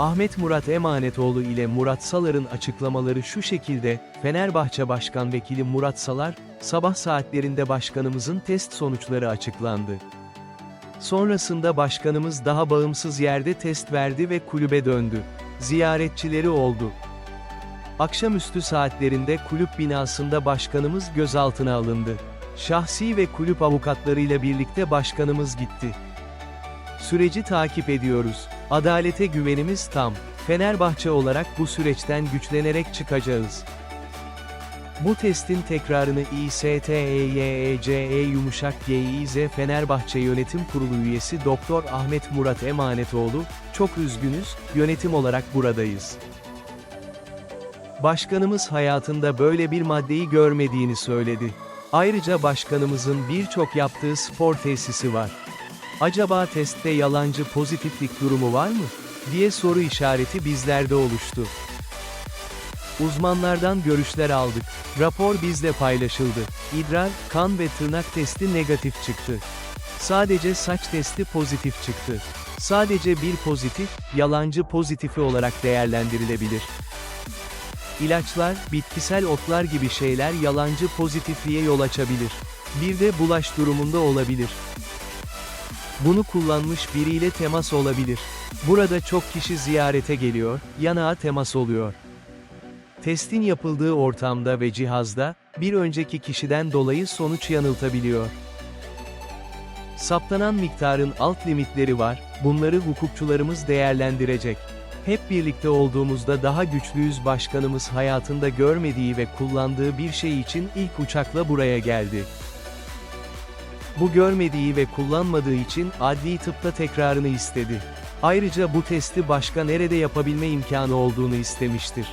Ahmet Murat Emanetoğlu ile Murat Salar'ın açıklamaları şu şekilde, Fenerbahçe Başkan Vekili Murat Salar, sabah saatlerinde başkanımızın test sonuçları açıklandı. Sonrasında başkanımız daha bağımsız yerde test verdi ve kulübe döndü. Ziyaretçileri oldu. Akşamüstü saatlerinde kulüp binasında başkanımız gözaltına alındı. Şahsi ve kulüp avukatlarıyla birlikte başkanımız gitti. Süreci takip ediyoruz. Adalete güvenimiz tam. Fenerbahçe olarak bu süreçten güçlenerek çıkacağız. Bu testin tekrarını İSTEYECE E yumuşak GİZ Fenerbahçe Yönetim Kurulu üyesi Doktor Ahmet Murat Emanetoğlu, çok üzgünüz, yönetim olarak buradayız. Başkanımız hayatında böyle bir maddeyi görmediğini söyledi. Ayrıca başkanımızın birçok yaptığı spor tesisi var. Acaba testte yalancı pozitiflik durumu var mı? diye soru işareti bizlerde oluştu. Uzmanlardan görüşler aldık. Rapor bizle paylaşıldı. İdrar, kan ve tırnak testi negatif çıktı. Sadece saç testi pozitif çıktı. Sadece bir pozitif, yalancı pozitifi olarak değerlendirilebilir. İlaçlar, bitkisel otlar gibi şeyler yalancı pozitifliğe yol açabilir. Bir de bulaş durumunda olabilir. Bunu kullanmış biriyle temas olabilir. Burada çok kişi ziyarete geliyor, yanağa temas oluyor. Testin yapıldığı ortamda ve cihazda, bir önceki kişiden dolayı sonuç yanıltabiliyor. Saptanan miktarın alt limitleri var, bunları hukukçularımız değerlendirecek. Hep birlikte olduğumuzda daha güçlüyüz başkanımız hayatında görmediği ve kullandığı bir şey için ilk uçakla buraya geldi. Bu görmediği ve kullanmadığı için adli tıpta tekrarını istedi. Ayrıca bu testi başka nerede yapabilme imkanı olduğunu istemiştir.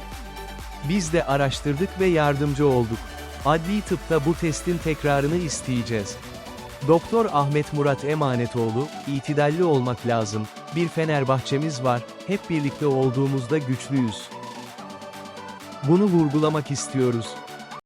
Biz de araştırdık ve yardımcı olduk. Adli tıpta bu testin tekrarını isteyeceğiz. Doktor Ahmet Murat Emanetoğlu, itidalli olmak lazım, bir Fenerbahçemiz var, hep birlikte olduğumuzda güçlüyüz. Bunu vurgulamak istiyoruz.